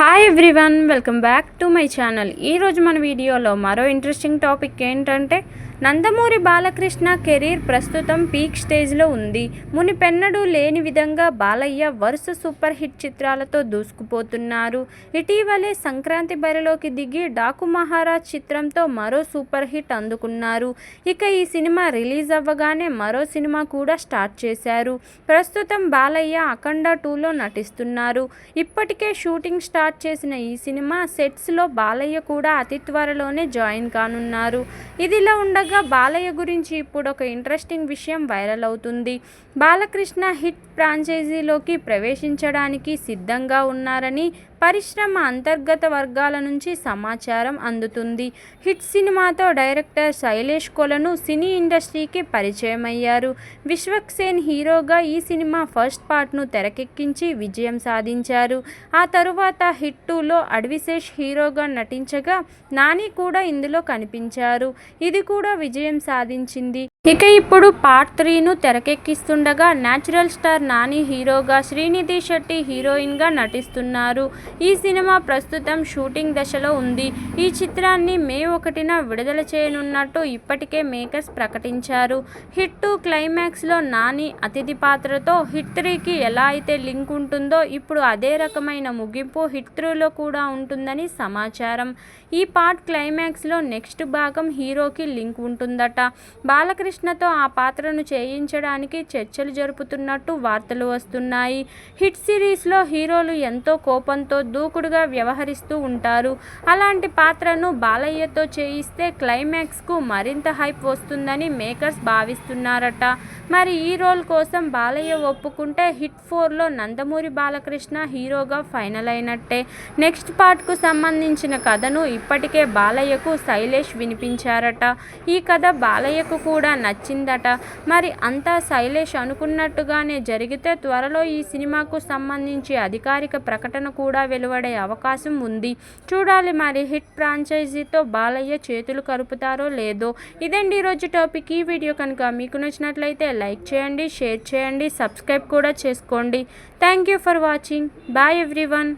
Hi everyone welcome back to my channel ఈరోజు మన వీడియోలో మరో ఇంట్రెస్టింగ్ టాపిక్ ఏంటంటే నందమూరి బాలకృష్ణ కెరీర్ ప్రస్తుతం పీక్ స్టేజ్లో ఉంది. మునిపెన్నడూ లేని విధంగా బాలయ్య వరుస సూపర్ హిట్ చిత్రాలతో దూసుకుపోతున్నారు. ఇటీవలే సంక్రాంతి బరిలోకి దిగి డాకు మహారాజ్ చిత్రంతో మరో సూపర్ హిట్ అందుకున్నారు. ఇక ఈ సినిమా రిలీజ్ అవ్వగానే మరో సినిమా కూడా స్టార్ట్ చేశారు. ప్రస్తుతం బాలయ్య అఖండ టూలో నటిస్తున్నారు. ఇప్పటికే షూటింగ్ స్టార్ట్ చేసిన ఈ సినిమా సెట్స్లో బాలయ్య కూడా అతి త్వరలోనే జాయిన్ కానున్నారు. ఇదిలా ఉండగా బాలయ్య గురించి ఇప్పుడు ఒక ఇంట్రెస్టింగ్ విషయం వైరల్ అవుతుంది. బాలకృష్ణ హిట్ ఫ్రాంచైజీలోకి ప్రవేశించడానికి సిద్ధంగా ఉన్నారని పరిశ్రమ అంతర్గత వర్గాల నుంచి సమాచారం అందుతుంది. హిట్ సినిమాతో డైరెక్టర్ శైలేష్ కొలను సినీ ఇండస్ట్రీకి పరిచయం అయ్యారు విశ్వక్సేన్ హీరోగా ఈ సినిమా ఫస్ట్ పార్ట్ను తెరకెక్కించి విజయం సాధించారు. ఆ తరువాత హిట్ టూలో అడవిశేష్ హీరోగా నటించగా నాని కూడా ఇందులో కనిపించారు. ఇది కూడా విజయం సాధించింది. ఇక ఇప్పుడు పార్ట్ త్రీను తెరకెక్కిస్తుండగా న్యాచురల్ స్టార్ నాని హీరోగా శ్రీనిధి శెట్టి హీరోయిన్గా నటిస్తున్నారు. ఈ సినిమా ప్రస్తుతం షూటింగ్ దశలో ఉంది. ఈ చిత్రాన్ని మే ఒకటిన విడుదల చేయనున్నట్టు ఇప్పటికే మేకర్స్ ప్రకటించారు. హిట్ టూ క్లైమాక్స్లో నాని అతిథి పాత్రతో హిట్ త్రీకి ఎలా అయితే లింక్ ఉంటుందో ఇప్పుడు అదే రకమైన ముగింపు హిట్ త్రీలో కూడా ఉంటుందని సమాచారం. ఈ పార్ట్ క్లైమాక్స్లో నెక్స్ట్ భాగం హీరోకి లింక్ ఉంటుందట. బాలకృష్ణ బాలకృష్ణతో ఆ పాత్రను చేయించడానికి చర్చలు జరుపుతున్నట్టు వార్తలు వస్తున్నాయి. హిట్ సిరీస్లో హీరోలు ఎంతో కోపంతో దూకుడుగా వ్యవహరిస్తూ ఉంటారు. అలాంటి పాత్రను బాలయ్యతో చేయిస్తే క్లైమాక్స్కు మరింత హైప్ వస్తుందని మేకర్స్ భావిస్తున్నారట. మరి ఈ రోల్ కోసం బాలయ్య ఒప్పుకుంటే హిట్ ఫోర్లో నందమూరి బాలకృష్ణ హీరోగా ఫైనల్ అయినట్టే. నెక్స్ట్ పార్ట్కు సంబంధించిన కథను ఇప్పటికే బాలయ్యకు శైలేష్ వినిపించారట. ఈ కథ బాలయ్యకు కూడా నచ్చిందట. మరి అంతా శైలేష్ అనుకున్నట్టుగానే జరిగితే త్వరలో ఈ సినిమాకు సంబంధించి అధికారిక ప్రకటన కూడా వెలువడే అవకాశం ఉంది. చూడాలి మరి హిట్ ఫ్రాంచైజీతో బాలయ్య చేతులు కలుపుతారో లేదో. ఇదండి ఈరోజు టాపిక్. ఈ వీడియో కనుక మీకు నచ్చినట్లయితే లైక్ చేయండి షేర్ చేయండి సబ్స్క్రైబ్ కూడా చేసుకోండి. Thank you for watching. Bye everyone.